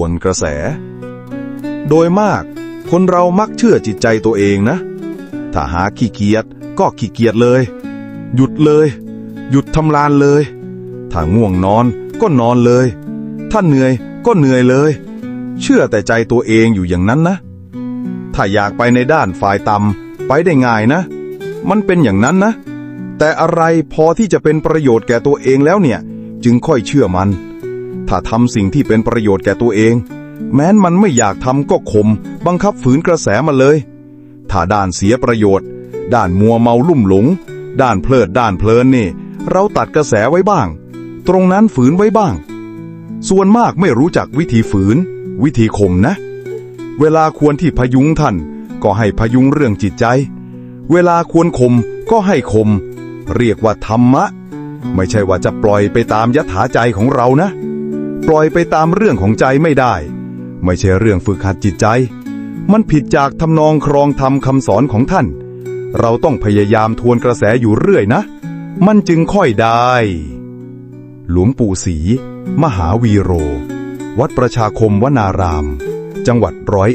วนกระแส โดยมากคนเรามักเชื่อจิตใจตัวเองนะ ถ้าหาขี้เกียจก็ขี้เกียจเลย หยุดเลย หยุดทำลานเลย ถ้าง่วงนอนก็นอนเลย ถ้าเหนื่อยก็เหนื่อยเลย เชื่อแต่ใจตัวเองอยู่อย่างนั้นนะ ถ้าอยากไปในด้านฝ่ายต่ำไปได้ง่ายนะ มันเป็นอย่างนั้นนะ แต่อะไรพอที่จะเป็นประโยชน์แก่ตัวเองแล้วเนี่ย จึงค่อยเชื่อมัน ถ้าทำสิ่งที่เป็นประโยชน์แก่ตัวเอง แม้นมันไม่อยากทำก็ข่มบังคับฝืนกระแสมาเลย ถ้าด้านเสียประโยชน์ ด้านมัวเมาลุ่มหลง ด้านเพลิดด้านเพลินนี่ เราตัดกระแสไว้บ้าง ตรงนั้นฝืนไว้บ้าง ส่วนมากไม่รู้จักวิธีฝืน วิธีข่มนะ เวลาควรที่พยุงท่าน ก็ให้พยุงเรื่องจิตใจ เวลาควรข่มก็ให้ข่มเรียกว่าธรรมะ ไม่ใช่ว่าจะปล่อยไปตามยถาใจของเรานะ ปล่อยไปตามเรื่องของใจไม่ได้ ไม่ใช่เรื่องฝึกหัดจิตใจ มันผิดจากทำนองครองธรรมคำสอนของท่าน เราต้องพยายามทวนกระแสอยู่เรื่อยนะ มันจึงค่อยได้ หลวงปู่ศรีมหาวีโร วัดประชาคมวนาราม จังหวัดร้อย